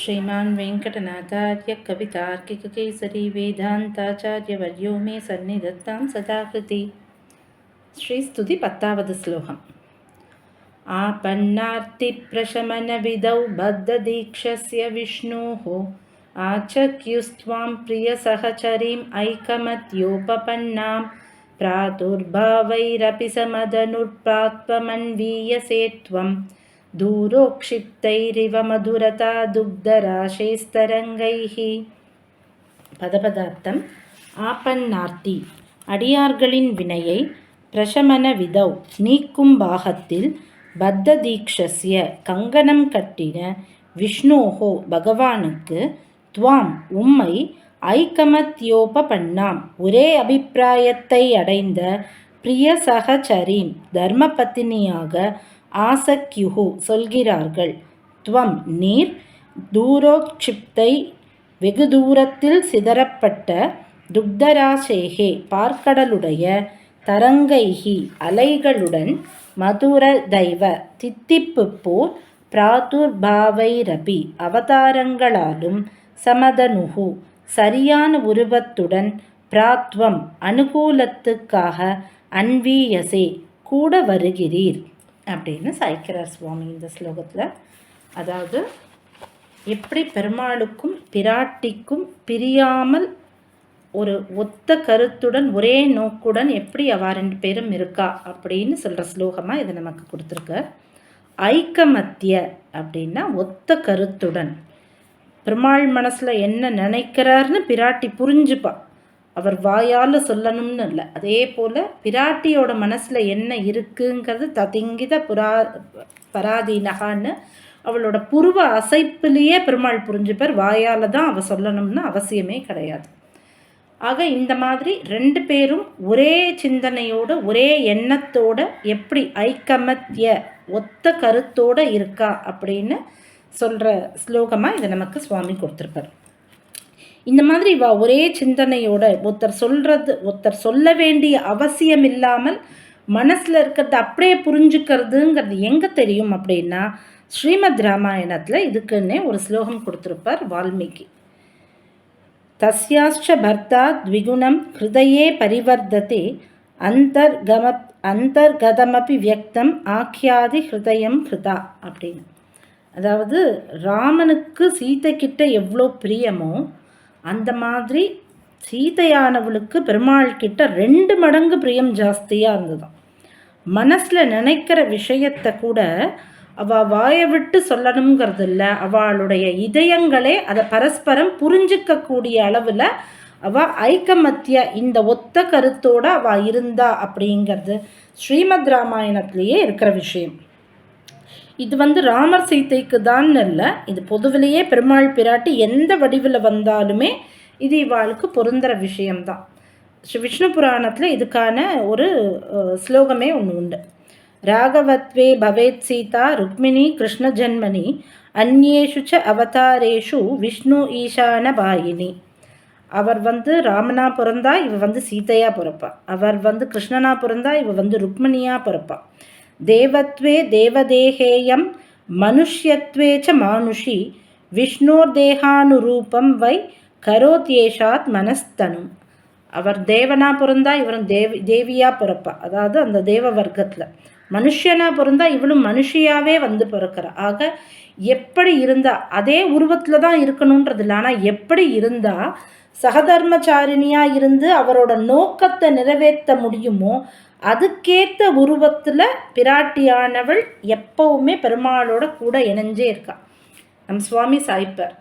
श्रीमान् वेङ्कटनाथार्य कवितार्किककेसरी वेदान्ताचार्यवर्यो मे सन्निधत्तां सदाकृति। श्रीस्तुति पत्तावद् श्लोकम् आपन्नार्तिप्रशमनविधौ बद्धदीक्षस्य विष्णोः आचक्युस्त्वां प्रियसहचरीम् ऐकमत्योपपन्नां प्रादुर्भावैरपि समदनुर्प्रात्वमन्वीयसे त्वम् दूरोक्षिप्तैरिव मधुरता दुग्धराशैस्तरङ्गैः பதபதார்த்தம் ஆப்பன்னார்த்தி அடியார்களின் வினையை பிரசமன விதௌ நீக்கும் பாகத்தில் பத்த தீக்ஷஸ்ய கங்கணம் கட்டின விஷ்ணோஹோ பகவானுக்கு துவாம் உம்மை ஐக்கமத்யோபபன்னாம் ஒரே அபிப்பிராயத்தை அடைந்த பிரிய சகச்சரீம் தர்மபத்தினியாக ஆசக்யுகு சொல்கிறார்கள். துவம் நீர் தூரோக்ஷிப்தை வெகு தூரத்தில் சிதறப்பட்ட துக்தராசேகே பார்க்கடலுடைய தரங்கைகி அலைகளுடன் மதுர தெய்வ தித்திப்பு போர் பிராதுர்பாவைரபி அவதாரங்களாலும் சமதனுகு சரியான உருவத்துடன் பிராத்வம் அனுகூலத்துக்காக அன்வீயசே கூட வருகிறீர். அப்படின்னு சாய்க்கிறார் சுவாமி இந்த ஸ்லோகத்தில். அதாவது எப்படி பெருமாளுக்கும் பிராட்டிக்கும் பிரியாமல் ஒரு ஒத்த கருத்துடன் ஒரே நோக்குடன் எப்படி அவா ரெண்டு பேரும் இருக்கா அப்படின்னு சொல்கிற ஸ்லோகமாக இதை நமக்கு கொடுத்துருக்க. ஐக்கமத்திய அப்படின்னா ஒத்த கருத்துடன். பெருமாள் மனசில் என்ன நினைக்கிறாருன்னு பிராட்டி புரிஞ்சுப்பா. அவர் வாயால் சொல்லணும்னு இல்லை. அதே போல் பிராட்டியோட மனசில் என்ன இருக்குங்கிறது ததிங்கித புரா பராதீனகான்னு அவளோட புருவ அசைப்பிலேயே பெருமாள் புரிஞ்சுப்பார். வாயால் தான் அவள் சொல்லணும்னு அவசியமே கிடையாது. ஆக இந்த மாதிரி ரெண்டு பேரும் ஒரே சிந்தனையோடு ஒரே எண்ணத்தோட எப்படி ஐக்கமத்திய ஒத்த கருத்தோடு இருக்கா அப்படின்னு சொல்கிற ஸ்லோகமாக இதை நமக்கு சுவாமி கொடுத்துருப்பார் இந்த மாதிரி வா ஒரே சிந்தனையோட ஒருத்தர் சொல்கிறது ஒருத்தர் சொல்ல வேண்டிய அவசியம் இல்லாமல் மனசில் இருக்கிறத அப்படியே புரிஞ்சுக்கிறதுங்கிறது எங்கே தெரியும் அப்படின்னா ஸ்ரீமத் ராமாயணத்தில் இதுக்குன்னே ஒரு ஸ்லோகம் கொடுத்துருப்பார் வால்மீகி. தஸ்யாச்ச பர்த்தா த்விகுணம் ஹிருதயே பரிவர்த்ததே அந்தர்கம அந்தர்கதமபி வியக்தம் ஆக்கியாதி ஹிருதயம் ஹிருதா அப்படின்னு. அதாவது ராமனுக்கு சீதைக்கிட்ட எவ்வளோ பிரியமோ அந்த மாதிரி சீதையானவளுக்கு பெருமாள் கிட்ட ரெண்டு மடங்கு பிரியம் ஜாஸ்தியாக இருந்ததும். மனசில் நினைக்கிற விஷயத்தை கூட அவள் வாயை விட்டு சொல்லணுங்கிறது இல்லை அவளுடைய இதயங்களே அதை பரஸ்பரம் புரிஞ்சிக்கக்கூடிய அளவில் அவள் ஐக்கமத்திய இந்த ஒத்த கருத்தோடு அவள் இருந்தா அப்படிங்கிறது ஸ்ரீமத் ராமாயணத்திலேயே இருக்கிற விஷயம். இது வந்து ராமர் சீத்தைக்கு தான் இல்லை இது பொதுவிலேயே பெருமாள் பிராட்டி எந்த வடிவில் வந்தாலுமே இது இவாளுக்கு பொருந்துகிற விஷயம்தான். ஸ்ரீ விஷ்ணு புராணத்தில் இதுக்கான ஒரு ஸ்லோகமே ஒன்று உண்டு. ராகவத்வே பவேத் சீதா ருக்மிணி கிருஷ்ண ஜன்மனி அந்நேஷு ச அவதாரேஷு விஷ்ணு ஈசான பாயினி அவர் வந்து ராமனா பிறந்தா இவ வந்து சீதையாக பிறப்பா. அவர் வந்து கிருஷ்ணனா பிறந்தா இவ வந்து ருக்மிணியாக பிறப்பா. தேவத்வே தேவதேகேயம் மனுஷ்யத்வே ச மானுஷி விஷ்ணோர்தேகானுரூபம் வை கரோத்யேஷாத் மனஸ்தனும். அவர் தேவனா பிறந்தா இவரும் தேவி தேவியாக பிறப்பா. அதாவது அந்த தேவ வர்க்கத்தில் மனுஷனாக பிறந்தா இவளும் மனுஷியாவே வந்து பிறக்கிறா. ஆக எப்படி இருந்தா அதே உருவத்தில் தான் இருக்கணுன்றது இல்லை ஆனால் எப்படி இருந்தால் சகதர்மச்சாரிணியாக இருந்து அவரோட நோக்கத்தை நிறைவேற்ற முடியுமோ அதுக்கேற்ற உருவத்தில் பிராட்டியானவள் எப்பவுமே பெருமாளோட கூட இணைஞ்சே இருக்கா. நம் சுவாமி சாய்ப்பர்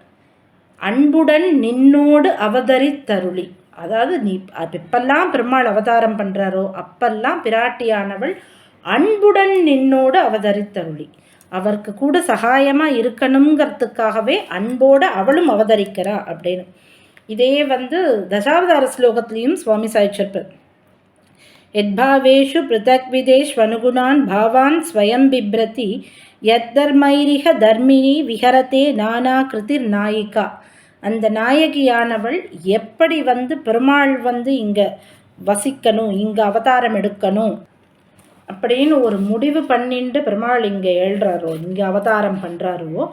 அன்புடன் நின்னோடு அவதரித்தருளி. அதாவது நீ எப்பெல்லாம் பெருமாள் அவதாரம் பண்ணுறாரோ அப்பெல்லாம் பிராட்டியானவள் அன்புடன் நின்னோடு அவதரித்தருளி. அவருக்கு கூட சகாயமாக இருக்கணுங்கிறதுக்காகவே அன்போடு அவளும் அவதரிக்கிறா அப்படின்னு. இதே வந்து தசாவதார ஸ்லோகத்திலையும் சுவாமி சாய்ச்சிருப்பார். எத்பாவேஷு பிருத்தக்விதேஷ்வனுகுணான் பாவான் ஸ்வயம் பிப்ரதி யத்தர்மைரிக தர்மினி விஹரத்தே நானா கிருதிர் நாயிகா. அந்த நாயகியானவள் எப்படி வந்து பெருமாள் வந்து இங்கே வசிக்கணும் இங்கே அவதாரம் எடுக்கணும் அப்படின்னு ஒரு முடிவு பண்ணிட்டு பெருமாள் இங்கே எழுறாரோ இங்கே அவதாரம் பண்ணுறாரோ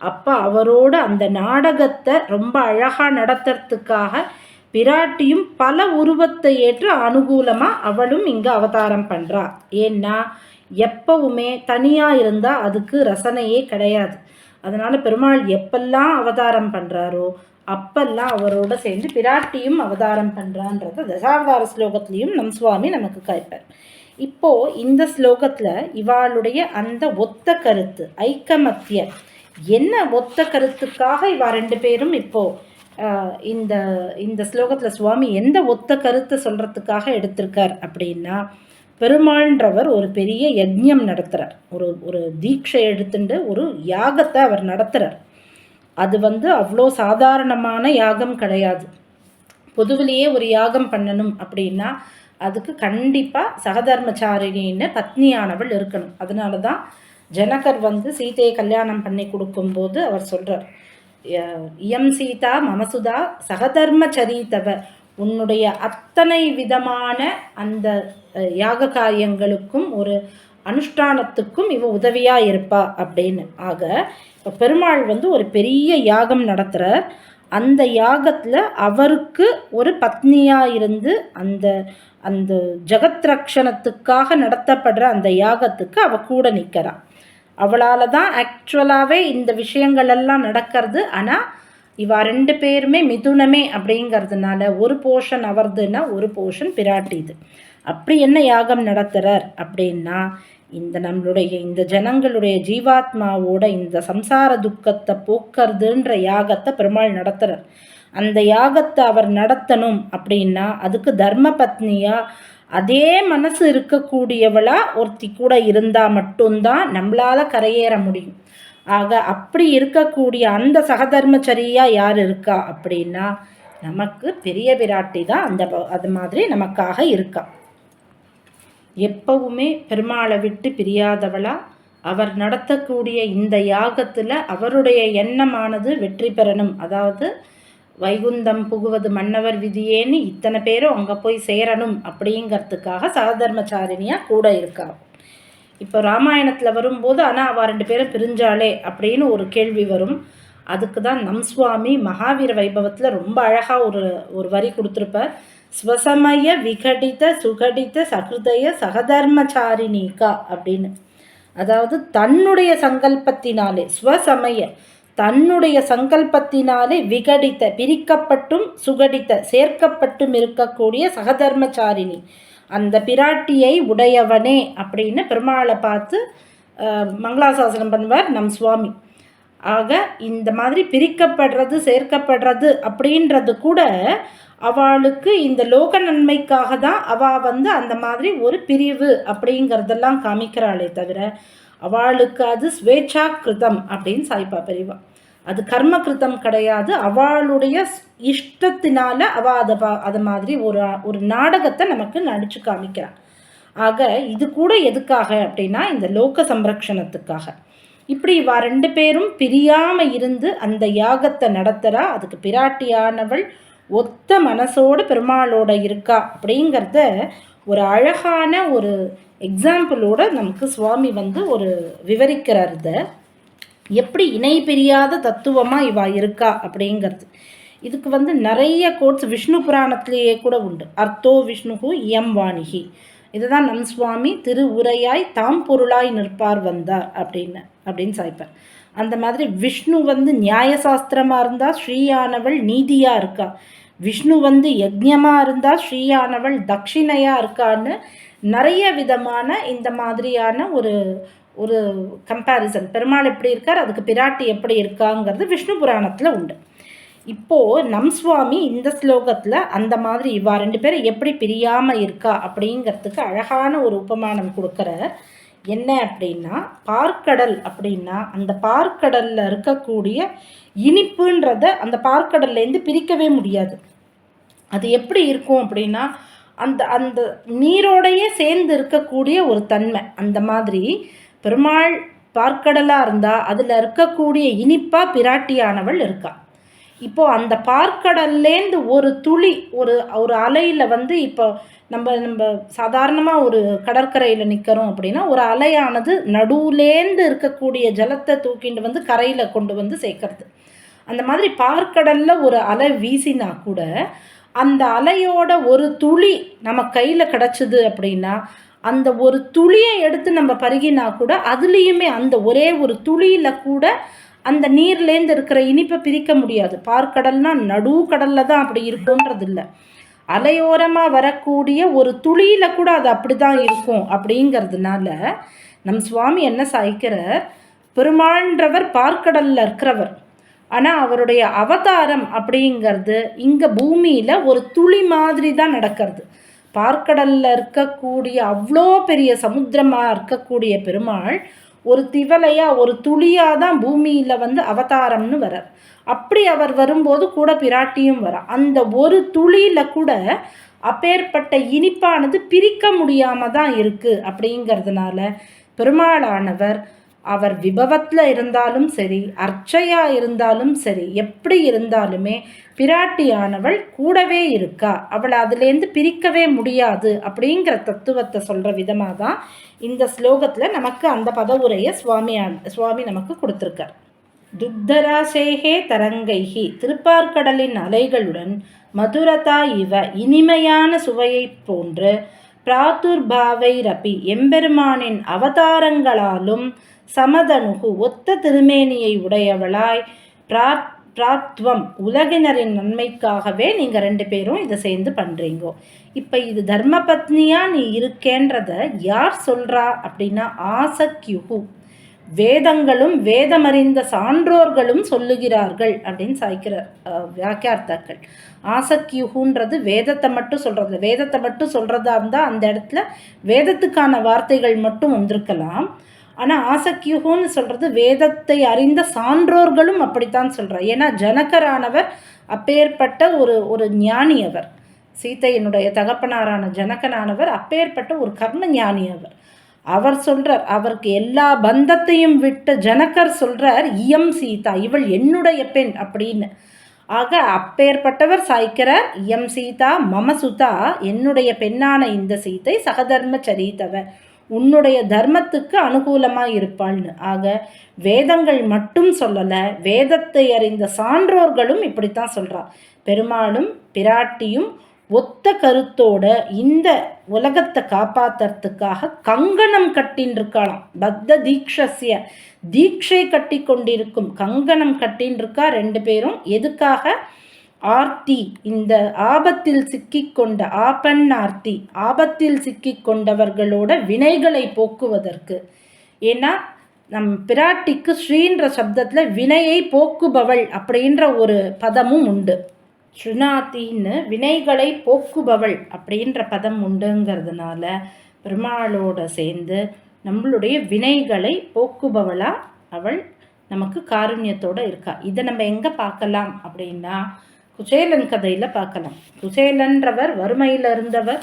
அப்போ அவரோட அந்த நாடகத்தை ரொம்ப அழகாக நடத்துறதுக்காக பிராட்டியும் பல உருவத்தை ஏற்று அனுகூலமாக அவளும் இங்கே அவதாரம் பண்ணுறா ஏன்னா எப்பவுமே தனியாக இருந்தால் அதுக்கு ரசனையே கிடையாது. அதனால் பெருமாள் எப்பெல்லாம் அவதாரம் பண்ணுறாரோ அப்பெல்லாம் அவரோட சேர்ந்து பிராட்டியும் அவதாரம் பண்ணுறான்றத தசாவதார ஸ்லோகத்துலேயும் நம் சுவாமி நமக்கு காய்ப்பார் இப்போ இந்த ஸ்லோகத்தில் இவாளுடைய அந்த ஒத்த கருத்து ஐக்கமத்திய என்ன ஒத்த கருத்துக்காக இவா ரெண்டு பேரும் இப்போ இந்த இந்த ஸ்லோகத்தில் சுவாமி எந்த ஒத்த கருத்தை சொல்கிறதுக்காக எடுத்திருக்கார் அப்படின்னா பெருமாள்ன்றவர் ஒரு பெரிய யஜ்யம் நடத்துகிறார் ஒரு ஒரு தீட்சை எடுத்துட்டு ஒரு யாகத்தை அவர் நடத்துகிறார் அது வந்து அவ்வளோ சாதாரணமான யாகம் கிடையாது. பொதுவிலேயே ஒரு யாகம் பண்ணணும் அப்படின்னா அதுக்கு கண்டிப்பாக சகதர்மச்சாரிணின்னு பத்னியானவள் இருக்கணும். அதனால தான் ஜனகர் வந்து சீதையை கல்யாணம் பண்ணி கொடுக்கும்போது அவர் சொல்கிறார் இயம் சீதா மமசுதா சகதர்மச்சரீதவ உன்னுடைய அத்தனை விதமான அந்த யாக காரியங்களுக்கும் ஒரு அனுஷ்டானத்துக்கும் இவ உதவியாக இருப்பா. அப்படின்னு. ஆக இப்போ பெருமாள் வந்து ஒரு பெரிய யாகம் நடத்துகிறார் அந்த யாகத்தில் அவருக்கு ஒரு பத்னியாக இருந்து அந்த அந்த ஜெகத் ரக்ஷணத்துக்காக நடத்தப்படுற அந்த யாகத்துக்கு அவ கூட நிற்கிறான் அவளால் தான் ஆக்சுவலாகவே இந்த விஷயங்கள் எல்லாம் நடக்கிறது. ஆனால் இவா ரெண்டு பேருமே மிதுனமே அப்படிங்கிறதுனால ஒரு போர்ஷன் அவர்துன்னா ஒரு போர்ஷன் பிராட்டிது. அப்படி என்ன யாகம் நடத்துகிறார் அப்படின்னா இந்த நம்மளுடைய இந்த ஜனங்களுடைய ஜீவாத்மாவோட இந்த சம்சார துக்கத்தை போக்குறதுன்ற யாகத்தை பெருமாள் நடத்துகிறார் அந்த யாகத்தை அவர் நடத்தணும் அப்படின்னா அதுக்கு தர்ம பத்னியாக அதே மனசு இருக்கக்கூடியவளா ஒருத்தி கூட இருந்தால் மட்டும்தான் நம்மளால் கரையேற முடியும். ஆக அப்படி இருக்கக்கூடிய அந்த சகதர்மச்சரியாக யார் இருக்கா அப்படின்னா நமக்கு பெரிய பிராட்டி தான் அந்த அது மாதிரி நமக்காக இருக்கா. எப்பவுமே பெருமாளை விட்டு பிரியாதவளா அவர் நடத்தக்கூடிய இந்த யாகத்தில் அவருடைய எண்ணமானது வெற்றி பெறணும். அதாவது வைகுந்தம் புகுவது மன்னவர் விதியேன்னு இத்தனை பேரும் அங்கே போய் சேரணும் அப்படிங்கிறதுக்காக சகதர்மச்சாரிணியாக கூட இருக்கா. இப்போ ராமாயணத்தில் வரும்போது ஆனால் அவள் ரெண்டு பேரும் பிரிஞ்சாலே அப்படின்னு ஒரு கேள்வி வரும். அதுக்கு தான் நம் சுவாமி மகாவீர வைபவத்தில் ரொம்ப அழகாக ஒரு ஒரு வரி கொடுத்துருப்பார். ஸ்வசமய விகடித சுகடித சகிருதய சகதர்மச்சாரிணிகா அப்படின்னு. அதாவது தன்னுடைய சங்கல்பத்தினாலே ஸ்வசமய தன்னுடைய சங்கல்பத்தினாலே விகடித்த பிரிக்கப்பட்டும் சுகடித்த சேர்க்கப்பட்டும் இருக்கக்கூடிய சகதர்மச்சாரிணி. அந்த பிராட்டியை உடையவனே அப்படின்னு பெருமாளை பார்த்து மங்களாசாசனம் பண்ணுவார் நம் சுவாமி. ஆக இந்த மாதிரி பிரிக்கப்படுறது சேர்க்கப்படுறது அப்படின்றது கூட அவளுக்கு இந்த லோக நன்மைக்காக தான் அவள் வந்து அந்த மாதிரி ஒரு பிரிவு அப்படிங்கிறதெல்லாம் காமிக்கிறாளே தவிர அவளுக்கு அது ஸ்வேச்சா கிருதம் அப்படின்னு சாய்ப்பா பெரியவா. அது கர்ம கிருத்தம் கிடையாது. அவளுடைய இஷ்டத்தினால அவ அதை அது மாதிரி ஒரு ஒரு நாடகத்தை நமக்கு நடிச்சு காமிக்கிறாள் ஆக இது கூட எதுக்காக அப்படின்னா இந்த லோக சம்ரக்ஷணத்துக்காக. இப்படி இவா ரெண்டு பேரும் பிரியாம இருந்து அந்த யாகத்தை நடத்துகிறா அதுக்கு பிராட்டியானவள் ஒத்த மனசோடு பெருமாளோட இருக்கா அப்படிங்கிறத ஒரு அழகான ஒரு எக்ஸாம்பிளோட நமக்கு சுவாமி வந்து ஒரு விவரிக்கிறார் எப்படி இணை பிரியாத தத்துவமாக இவா இருக்கா அப்படிங்கிறது. இதுக்கு வந்து நிறைய கோட்ஸ் விஷ்ணு புராணத்திலேயே கூட உண்டு. அர்த்தோ விஷ்ணுகு இயம் வாணிகி. இதுதான் நம் சுவாமி திரு உரையாய் தாம் பொருளாய் நிற்பார் வந்தார் அப்படின்னு அப்படின்னு சாய்ப்பார். அந்த மாதிரி விஷ்ணு வந்து நியாயசாஸ்திரமாக இருந்தால் ஸ்ரீயானவள் நீதியாக இருக்கா? விஷ்ணு வந்து யஜ்யமாக இருந்தால் ஸ்ரீயானவள் தட்சிணையாக இருக்கான்னு நிறைய விதமான இந்த மாதிரியான ஒரு ஒரு கம்பேரிசன் பெருமாள் எப்படி இருக்கார்? அதுக்கு பிராட்டி எப்படி இருக்காங்கிறது விஷ்ணு புராணத்தில் உண்டு. இப்போது நம் சுவாமி இந்த ஸ்லோகத்தில் அந்த மாதிரி இவா ரெண்டு பேரும் எப்படி பிரியாமல் இருக்கா அப்படிங்கிறதுக்கு அழகான ஒரு உபமானம் கொடுக்குற என்ன அப்படின்னா பார்க்கடல் அப்படின்னா அந்த பார்க்கடலில் இருக்கக்கூடிய இனிப்புன்றத அந்த பார்க்கடல்லேருந்து பிரிக்கவே முடியாது. அது எப்படி இருக்கும் அப்படின்னா அந்த அந்த நீரோடையே சேர்ந்து இருக்கக்கூடிய ஒரு தன்மை. அந்த மாதிரி பெருமாள் பார்க்கடலாக இருந்தால் அதில் இருக்கக்கூடிய இனிப்பாக பிராட்டியானவள் இருக்கா. இப்போ அந்த பார்க்கடல்லேருந்து ஒரு துளி ஒரு ஒரு அலையில் வந்து இப்போ நம்ம நம்ம சாதாரணமாக ஒரு கடற்கரையில் நிற்கிறோம் அப்படின்னா ஒரு அலையானது நடுவுலேந்து இருக்கக்கூடிய ஜலத்தை தூக்கிட்டு வந்து கரையில் கொண்டு வந்து சேர்க்கறது. அந்த மாதிரி பார்க்கடலில் ஒரு அலை வீசினா கூட அந்த அலையோட ஒரு துளி நம்ம கையில் கிடச்சிது அப்படின்னா அந்த ஒரு துளியை எடுத்து நம்ம பருகினா கூட அதுலேயுமே அந்த ஒரே ஒரு துளியில் கூட அந்த நீர்லேருந்து இருக்கிற இனிப்பை பிரிக்க முடியாது. பார்க்கடல்னா நடு கடலில் தான் அப்படி இருக்கும்ன்றது இல்லை அலையோரமாக வரக்கூடிய ஒரு துளியில் கூட அது அப்படி தான் இருக்கும் அப்படிங்கிறதுனால நம் சுவாமி என்ன சாய்க்கிறார்? பெருமாள்ன்றவர் பார்க்கடலில் இருக்கிறவர். ஆனால் அவருடைய அவதாரம் அப்படிங்கிறது இங்கே பூமியில் ஒரு துளி மாதிரி தான் நடக்கிறது. பார்க்கடலில் இருக்கக்கூடிய அவ்வளோ பெரிய சமுத்திரமாக இருக்கக்கூடிய பெருமாள் ஒரு திவலையாக ஒரு துளியாக தான் பூமியில் வந்து அவதாரம்னு வரார் அப்படி அவர் வரும்போது கூட பிராட்டியும் வர அந்த ஒரு துளியில் கூட அப்பேற்பட்ட இனிப்பானது பிரிக்க முடியாமல் தான் இருக்குது அப்படிங்கிறதுனால பெருமாளானவர் அவர் விபவத்தில் இருந்தாலும் சரி அர்ச்சையாக இருந்தாலும் சரி எப்படி இருந்தாலுமே பிராட்டியானவள் கூடவே இருக்கா? அவளை அதுலேருந்து பிரிக்கவே முடியாது அப்படிங்கிற தத்துவத்தை சொல்கிற விதமாக தான் இந்த ஸ்லோகத்தில் நமக்கு அந்த பதவுரையை சுவாமியான சுவாமி நமக்கு கொடுத்துருக்கார். துக்தராசேகே தரங்கைகி திருப்பார்கடலின் அலைகளுடன் மதுரதா இவ இனிமையான சுவையைப் போன்று பிராத்துர்பாவை ரபி எம்பெருமானின் அவதாரங்களாலும் சமதனுகு ஒத்த திருமேனியை உடையவளாய். பிராத் பிராத்வம் உலகினரின் நன்மைக்காகவே நீங்கள் ரெண்டு பேரும் இதை சேர்ந்து பண்ணுறீங்கோ இப்போ இது தர்மபத்னியாக நீ இருக்கேன்றத யார் சொல்கிறா அப்படின்னா ஆசக்யுகு. வேதங்களும் வேதமறிந்த சான்றோர்களும் சொல்லுகிறார்கள் அப்படின்னு சாய்க்கிறார் வியாக்கியார்த்தாக்கள் ஆசக்கியுகுன்றது வேதத்தை மட்டும் சொல்கிறது வேதத்தை மட்டும் சொல்கிறதா இருந்தால் அந்த இடத்துல வேதத்துக்கான வார்த்தைகள் மட்டும் வந்திருக்கலாம். ஆனால் ஆசக்கியுகுன்னு சொல்கிறது வேதத்தை அறிந்த சான்றோர்களும் அப்படித்தான் சொல்கிறார் ஏன்னா ஜனகரானவர் அப்பேற்பட்ட ஒரு ஒரு ஞானி அவர் சீதையினுடைய தகப்பனாரான ஜனகனானவர் அப்பேற்பட்ட ஒரு கர்ம ஞானி அவர் அவர் சொல்கிறார் அவருக்கு எல்லா பந்தத்தையும் விட்டு ஜனகர் சொல்கிறார் இயம் சீதா இவள் என்னுடைய பெண் அப்படின்னு. ஆக அப்பேற்பட்டவர் சாய்க்கிறார் இயம் சீதா மமசுதா என்னுடைய பெண்ணான இந்த சீத்தை சகதர்ம சரித்தவர் உன்னுடைய தர்மத்துக்கு அனுகூலமாக இருப்பாள்னு. ஆக வேதங்கள் மட்டும் சொல்லலை வேதத்தை அறிந்த சான்றோர்களும் இப்படித்தான் சொல்கிறா பெருமாளும் பிராட்டியும் ஒத்த கருத்தோட இந்த உலகத்தை காப்பாற்றுறதுக்காக கங்கணம் கட்டின் இருக்கலாம் பத்த தீக்ஷசிய தீட்சை கட்டி கொண்டிருக்கும் கங்கணம் கட்டின் இருக்கா ரெண்டு பேரும். எதுக்காக? ஆர்த்தி இந்த ஆபத்தில் சிக்கிக்கொண்ட ஆபன் ஆர்த்தி ஆபத்தில் சிக்கிக்கொண்டவர்களோட வினைகளை போக்குவதற்கு. ஏன்னா நம் பிராட்டிக்கு ஸ்ரீன்ற சப்தத்தில் வினையை போக்குபவள் அப்படின்ற ஒரு பதமும் உண்டு. ஸ்ருநாத்தின்னு வினைகளை போக்குபவள் அப்படின்ற பதம் உண்டுங்கிறதுனால பெருமாளோட சேர்ந்து நம்மளுடைய வினைகளை போக்குபவளாக அவள் நமக்கு காருண்யத்தோடு இருக்கா. இதை நம்ம எங்கே பார்க்கலாம் அப்படின்னா குசேலன் கதையில் பார்க்கலாம். குசேலன்றவர் வறுமையில் இருந்தவர்.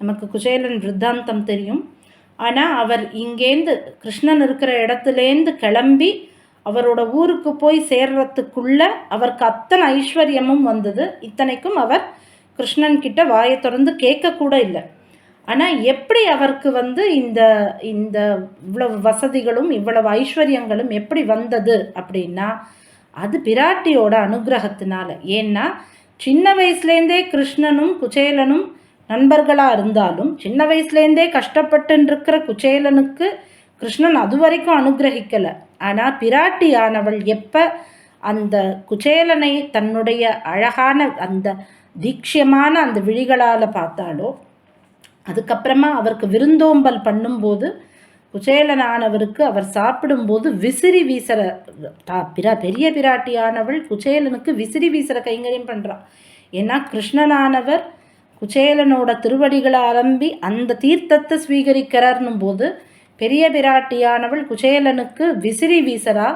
நமக்கு குசேலன் விருத்தாந்தம் தெரியும். ஆனால் அவர் இங்கேருந்து கிருஷ்ணன் இருக்கிற இடத்துலேருந்து கிளம்பி அவரோட ஊருக்கு போய் சேர்றதுக்குள்ள அவருக்கு அத்தனை ஐஸ்வர்யமும் வந்தது. இத்தனைக்கும் அவர் கிருஷ்ணன் கிட்ட வாயை திறந்து கேட்கக்கூட இல்லை. ஆனால் எப்படி அவருக்கு வந்து இந்த இந்த இவ்வளவு வசதிகளும் இவ்வளவு ஐஸ்வர்யங்களும் எப்படி வந்தது அப்படின்னா அது பிராட்டியோட அனுகிரகத்தினால. ஏன்னா சின்ன வயசுலேருந்தே கிருஷ்ணனும் குச்சேலனும் நண்பர்களாக இருந்தாலும் சின்ன வயசுலேருந்தே கஷ்டப்பட்டுருக்கிற குச்சேலனுக்கு கிருஷ்ணன் அது வரைக்கும் அனுகிரகிக்கலை. ஆனால் பிராட்டியானவள் எப்போ அந்த குச்சேலனை தன்னுடைய அழகான அந்த தீட்சியமான அந்த விழிகளால் பார்த்தாலோ அதுக்கப்புறமா அவருக்கு விருந்தோம்பல் பண்ணும்போது குச்சேலனானவருக்கு அவர் சாப்பிடும்போது விசிறி வீசுகிற பிரா பெரிய பிராட்டியானவள் குச்சேலனுக்கு விசிறி வீசுகிற கைங்கரியம் பண்ணுறான் ஏன்னா கிருஷ்ணனானவர் குச்சேலனோட திருவடிகளை ஆரம்பி அந்த தீர்த்தத்தை ஸ்வீகரிக்கிறார்னும் போது பெரிய பிராட்டியானவள் குசேலனுக்கு விசிறி வீசரா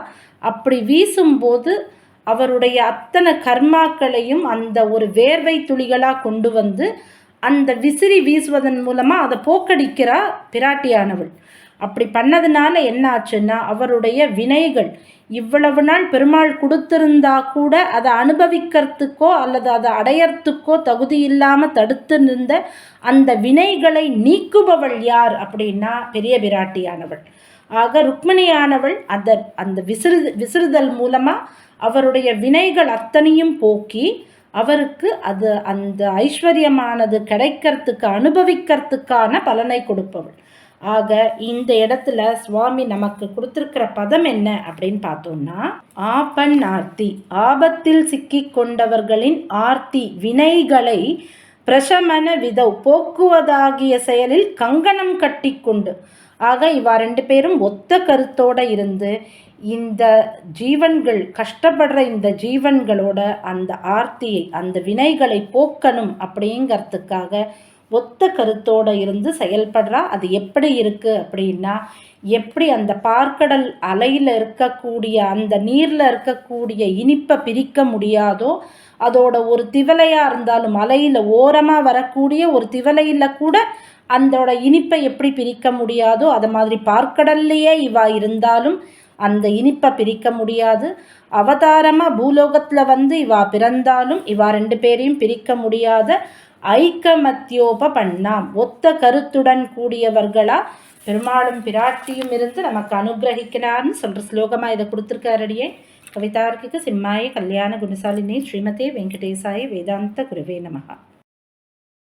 அப்படி வீசும்போது அவருடைய அத்தனை கர்மாக்களையும் அந்த ஒரு வேர்வை துளிகளாக கொண்டு வந்து அந்த விசிறி வீசுவதன் மூலமாக அதை போக்கடிக்கிறா பிராட்டியானவள். அப்படி பண்ணதுனால என்ன ஆச்சுன்னா அவருடைய வினைகள் இவ்வளவு நாள் பெருமாள் கொடுத்திருந்தா கூட அதை அனுபவிக்கிறதுக்கோ அல்லது அதை அடையறதுக்கோ தகுதி இல்லாமல் தடுத்து நின்ற அந்த வினைகளை நீக்குபவள் யார் அப்படின்னா பெரிய பிராட்டியானவள். ஆக ருக்மிணியானவள் அந்த அந்த விசிறு விசிறுதல் மூலமாக அவருடைய வினைகள் அத்தனையும் போக்கி அவருக்கு அது அந்த ஐஸ்வர்யமானது கிடைக்கிறதுக்கு அனுபவிக்கிறதுக்கான பலனை கொடுப்பவள். ஆக இந்த இடத்துல சுவாமி நமக்கு கொடுத்துருக்கிற பதம் என்ன அப்படின்னு பார்த்தோம்னா ஆபன் ஆர்த்தி ஆபத்தில் சிக்கி கொண்டவர்களின் ஆர்த்தி வினைகளை பிரசமன விதவ் போக்குவதாகிய செயலில் கங்கணம் கட்டி கொண்டு ஆக இவா ரெண்டு பேரும் ஒத்த கருத்தோடு இருந்து இந்த ஜீவன்கள் கஷ்டப்படுற இந்த ஜீவன்களோட அந்த ஆர்த்தியை அந்த வினைகளை போக்கணும் அப்படிங்கிறதுக்காக ஒத்த கருத்தோடு இருந்து செயல்படுறா. அது எப்படி இருக்குது அப்படின்னா எப்படி அந்த பார்க்கடல் அலையில் இருக்கக்கூடிய அந்த நீரில் இருக்கக்கூடிய இனிப்பை பிரிக்க முடியாதோ அதோட ஒரு திவலையாக இருந்தாலும் அலையில் ஓரமாக வரக்கூடிய ஒரு திவலையில் கூட அந்தோட இனிப்பை எப்படி பிரிக்க முடியாதோ அதை மாதிரி பார்க்கடல்லையே இவா இருந்தாலும் அந்த இனிப்பை பிரிக்க முடியாது. அவதாரமாக பூலோகத்தில் வந்து இவா பிறந்தாலும் இவா ரெண்டு பேரையும் பிரிக்க முடியாத ஐக்கமத்தியோப பண்ணாம் ஒத்த கருத்துடன் கூடியவர்களா? பெருமாளும் பிராட்டியும் இருந்து நமக்கு அனுகிரகிக்கிறார்னு சொல்கிற ஸ்லோகமாக இதை கொடுத்துருக்காரடியே கவிதார்க்கிக சிம்மாய கல்யாண குணசாலினி ஸ்ரீமதே வெங்கடேசாய வேதாந்த குருவே நமகா